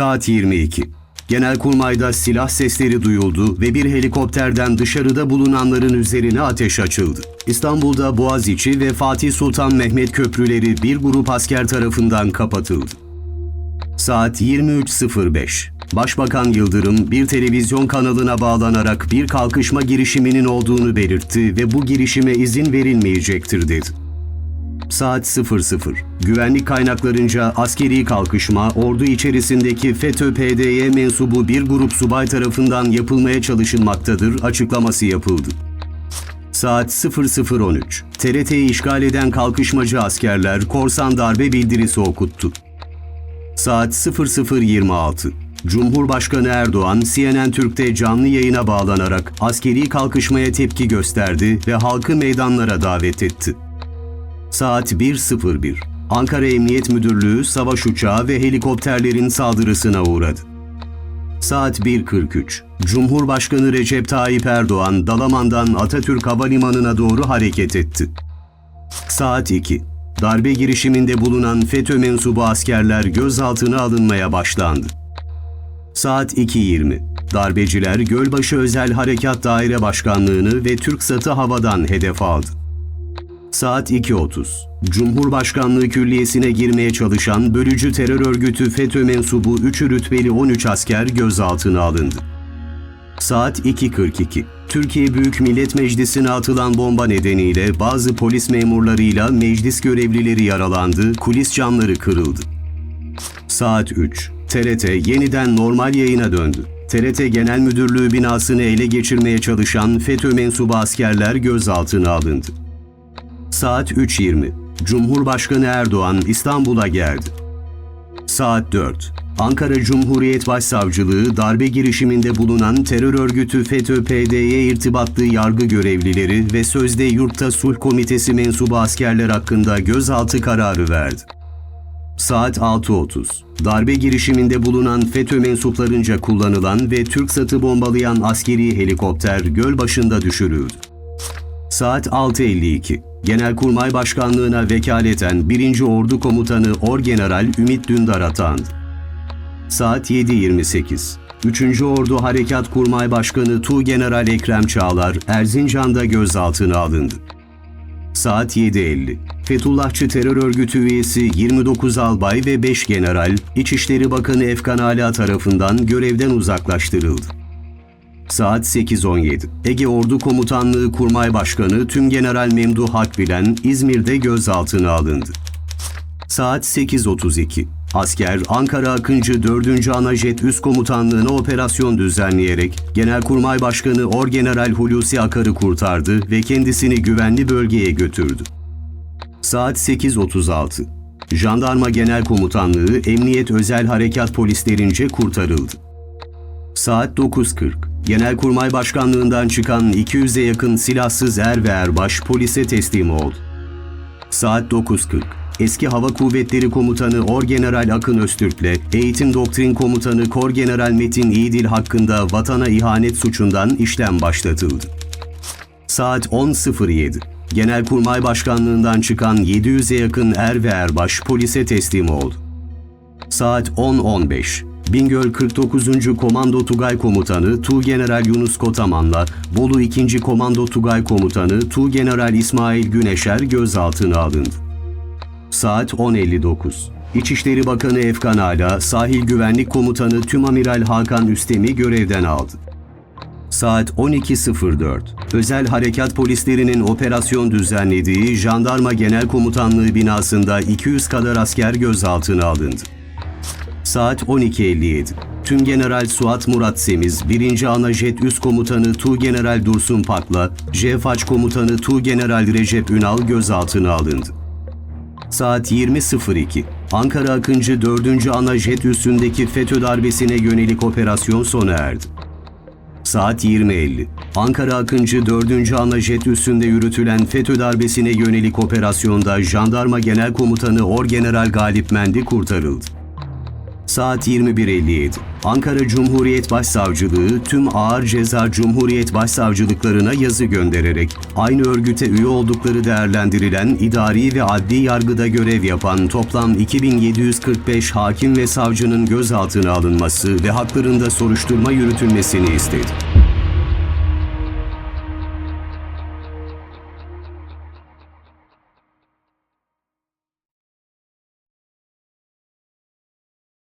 Saat 22. Genelkurmay'da silah sesleri duyuldu ve bir helikopterden dışarıda bulunanların üzerine ateş açıldı. İstanbul'da Boğaziçi ve Fatih Sultan Mehmet köprüleri bir grup asker tarafından kapatıldı. Saat 23.05. Başbakan Yıldırım bir televizyon kanalına bağlanarak bir kalkışma girişiminin olduğunu belirtti ve bu girişime izin verilmeyecektir dedi. Saat 00. Güvenlik kaynaklarınca askeri kalkışma ordu içerisindeki FETÖ-PDY mensubu bir grup subay tarafından yapılmaya çalışılmaktadır açıklaması yapıldı. Saat 00.13. TRT'yi işgal eden kalkışmacı askerler korsan darbe bildirisi okuttu. Saat 00.26. Cumhurbaşkanı Erdoğan CNN Türk'te canlı yayına bağlanarak askeri kalkışmaya tepki gösterdi ve halkı meydanlara davet etti. Saat 1.01. Ankara Emniyet Müdürlüğü savaş uçağı ve helikopterlerin saldırısına uğradı. Saat 1.43. Cumhurbaşkanı Recep Tayyip Erdoğan Dalaman'dan Atatürk Havalimanı'na doğru hareket etti. Saat 2. Darbe girişiminde bulunan FETÖ mensubu askerler gözaltına alınmaya başlandı. Saat 2.20. Darbeciler Gölbaşı Özel Harekat Daire Başkanlığı'nı ve TürkSat'ı havadan hedef aldı. Saat 2.30. Cumhurbaşkanlığı Külliyesi'ne girmeye çalışan bölücü terör örgütü FETÖ mensubu 3 rütbeli 13 asker gözaltına alındı. Saat 2.42. Türkiye Büyük Millet Meclisi'ne atılan bomba nedeniyle bazı polis memurlarıyla meclis görevlileri yaralandı, kulis camları kırıldı. Saat 3. TRT yeniden normal yayına döndü. TRT Genel Müdürlüğü binasını ele geçirmeye çalışan FETÖ mensubu askerler gözaltına alındı. Saat 3.20. Cumhurbaşkanı Erdoğan İstanbul'a geldi. Saat 4. Ankara Cumhuriyet Başsavcılığı darbe girişiminde bulunan terör örgütü FETÖ-PDY irtibatlı yargı görevlileri ve sözde yurtta sulh komitesi mensubu askerler hakkında gözaltı kararı verdi. Saat 6.30. Darbe girişiminde bulunan FETÖ mensuplarınca kullanılan ve TürkSat'ı bombalayan askeri helikopter göl başında düşürüldü. Saat 6.52. Genelkurmay Başkanlığı'na vekaleten 1. Ordu Komutanı Orgeneral Ümit Dündar atandı. Saat 7.28. 3. Ordu Harekat Kurmay Başkanı Tuğgeneral Ekrem Çağlar Erzincan'da gözaltına alındı. Saat 7.50. Fethullahçı terör örgütü üyesi 29 albay ve 5 general İçişleri Bakanı Efkan Ala tarafından görevden uzaklaştırıldı. Saat 8.17. Ege Ordu Komutanlığı Kurmay Başkanı Tümgeneral Memduh Akbilen İzmir'de gözaltına alındı. Saat 8.32. Asker Ankara Akıncı 4. Anajet Üst Komutanlığı'na operasyon düzenleyerek Genelkurmay Başkanı Orgeneral Hulusi Akar'ı kurtardı ve kendisini güvenli bölgeye götürdü. Saat 8.36. Jandarma Genel Komutanlığı Emniyet Özel Harekat Polislerince kurtarıldı. Saat 9.40. Genelkurmay Başkanlığından çıkan 200'e yakın silahsız er ve erbaş polise teslim oldu. Saat 9.40. Eski Hava Kuvvetleri Komutanı Orgeneral Akın Öztürk'le Eğitim Doktrin Komutanı Korgeneral Metin İyidil hakkında vatana ihanet suçundan işlem başlatıldı. Saat 10.07. Genelkurmay Başkanlığından çıkan 700'e yakın er ve erbaş polise teslim oldu. Saat 10.15. Bingöl 49. Komando Tugay Komutanı Tuğgeneral Yunus Kotaman'la Bolu 2. Komando Tugay Komutanı Tuğgeneral İsmail Güneşer gözaltına alındı. Saat 10.59. İçişleri Bakanı Efkan Ala, Sahil Güvenlik Komutanı Tümamiral Hakan Üstem'i görevden aldı. Saat 12.04. Özel Harekat Polislerinin operasyon düzenlediği Jandarma Genel Komutanlığı binasında 200 kadar asker gözaltına alındı. Saat 12.57. Tüm General Suat Murat Semiz, 1. Anajet Üst Komutanı Tuğgeneral Dursun Pak'la JFAÇ Komutanı Tuğgeneral Recep Ünal gözaltına alındı. Saat 20.02. Ankara Akıncı 4. Anajet üssündeki FETÖ darbesine yönelik operasyon sona erdi. Saat 20.50. Ankara Akıncı 4. Anajet üssünde yürütülen FETÖ darbesine yönelik operasyonda Jandarma Genel Komutanı Orgeneral Galip Mendi kurtarıldı. Saat 21.57. Ankara Cumhuriyet Başsavcılığı tüm ağır ceza Cumhuriyet Başsavcılıklarına yazı göndererek aynı örgüte üye oldukları değerlendirilen idari ve adli yargıda görev yapan toplam 2745 hakim ve savcının gözaltına alınması ve haklarında soruşturma yürütülmesini istedi.